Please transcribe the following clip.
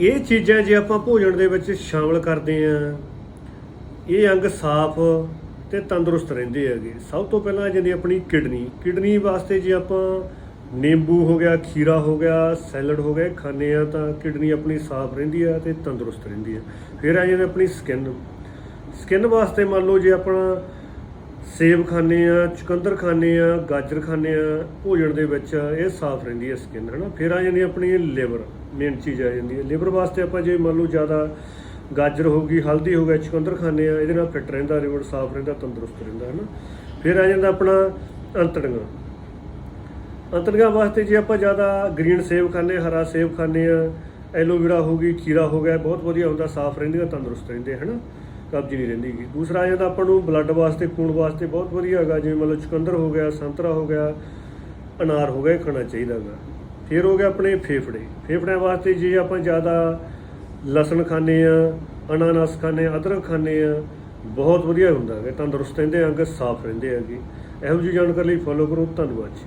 ਇਹ ਚੀਜ਼ਾਂ ਜੇ ਆਪਾਂ ਭੋਜਨ ਦੇ ਵਿੱਚ ਸ਼ਾਮਲ ਕਰਦੇ ਆ ਇਹ ਅੰਗ ਸਾਫ਼ ਤੇ ਤੰਦਰੁਸਤ ਰਹਿੰਦੇ ਹੈਗੇ। ਸਭ ਤੋਂ ਪਹਿਲਾਂ ਜਿਹੜੀ ਆਪਣੀ ਕਿਡਨੀ ਕਿਡਨੀ ਵਾਸਤੇ ਜੇ ਆਪਾਂ ਨਿੰਬੂ ਹੋ ਗਿਆ, ਖੀਰਾ ਹੋ ਗਿਆ, ਸੈਲਡ ਹੋ ਗਿਆ, ਇਹ ਖਾਂਦੇ ਆ ਤਾਂ ਕਿਡਨੀ ਆਪਣੀ ਸਾਫ਼ ਰਹਿੰਦੀ ਆ ਤੇ ਤੰਦਰੁਸਤ ਰਹਿੰਦੀ ਆ। ਫਿਰ ਆ ਜਾਂਦੀ ਆਪਣੀ ਸਕਿਨ। ਸਕਿਨ ਵਾਸਤੇ ਮੰਨ ਲਓ ਜੇ ਆਪਣਾ ਸੇਬ ਖਾਂਦੇ ਆ ਚੁਕੰਦਰ ਖਾਂਦੇ ਆ ਗਾਜਰ ਖਾਂਦੇ ਆ ਭੋਜਨ ਦੇ ਵਿੱਚ ਇਹ ਸਾਫ਼ ਰਹਿੰਦੀ ਹੈ ਸਕਿਨ ਹਨਾ? ਫਿਰ ਆ ਜਾਂਦੀ ਆਪਣੀ ਲਿਵਰ ਮੇਨ ਚੀਜ਼ ਆ ਜਾਂਦੀ ਹੈ। ਲਿਵਰ ਵਾਸਤੇ ਆਪਾਂ ਜੇ ਮੰਨ ਲਓ ਜ਼ਿਆਦਾ ਗਾਜਰ ਹੋ ਗਈ ਹਲਦੀ ਹੋ ਗਿਆ ਚੁਕੰਦਰ ਖਾਂਦੇ ਆ ਇਹਦੇ ਨਾਲ ਫਿੱਟ ਰਹਿੰਦਾ ਲਿਵਰ ਸਾਫ਼ ਰਹਿੰਦਾ ਤੰਦਰੁਸਤ ਰਹਿੰਦਾ ਹਨਾ? ਫਿਰ ਆ ਜਾਂਦਾ ਆਪਣਾ ਅੰਤੜੀਆਂ। ਅੰਤੜੀਆਂ ਵਾਸਤੇ ਜੇ ਆਪਾਂ ਜ਼ਿਆਦਾ ਗ੍ਰੀਨ ਸੇਬ ਖਾਂਦੇ ਹਾਂ, ਹਰਾ ਸੇਬ ਖਾਂਦੇ ਆ ਐਲੋਵੇਰਾ ਹੋ ਗਈ ਖੀਰਾ ਹੋ ਗਿਆ ਬਹੁਤ ਵਧੀਆ ਹੁੰਦਾ ਸਾਫ਼ ਰਹਿੰਦੀਆਂ ਤੰਦਰੁਸਤ ਰਹਿੰਦੇ ਹਨਾ? ਕਬਜ਼ ਨਹੀਂ ਰਹਿੰਦੀ ਗੀ। ਦੂਸਰਾ ਆ ਜਾਂਦਾ ਆਪਾਂ ਨੂੰ ਬਲੱਡ ਵਾਸਤੇ, ਖੂਨ ਵਾਸਤੇ ਬਹੁਤ ਵਧੀਆ ਹੈਗਾ। ਜਿਵੇਂ ਮਤਲਬ ਚੁਕੰਦਰ ਹੋ ਗਿਆ, ਸੰਤਰਾ ਹੋ ਗਿਆ, ਅਨਾਰ ਹੋ ਗਿਆ, ਇਹ ਖਾਣਾ ਚਾਹੀਦਾ ਹੈਗਾ। ਫਿਰ ਹੋ ਗਿਆ ਆਪਣੇ ਫੇਫੜੇ। ਫੇਫੜਿਆਂ ਵਾਸਤੇ ਜੇ ਆਪਾਂ ਜ਼ਿਆਦਾ ਲਸਣ ਖਾਂਦੇ ਆ ਅਨਾਨਾਸ ਖਾਂਦੇ ਆ ਅਦਰਕ ਖਾਂਦੇ ਆ ਬਹੁਤ ਵਧੀਆ ਹੁੰਦਾ ਹੈ ਤੰਦਰੁਸਤ ਰਹਿੰਦੇ ਅੰਗ ਸਾਫ਼ ਰਹਿੰਦੇ ਹੈਗੇ ਇਹੋ ਜਿਹੀ ਜਾਣਕਾਰੀ ਲਈ ਫੋਲੋ ਕਰੋ। ਧੰਨਵਾਦ ਜੀ।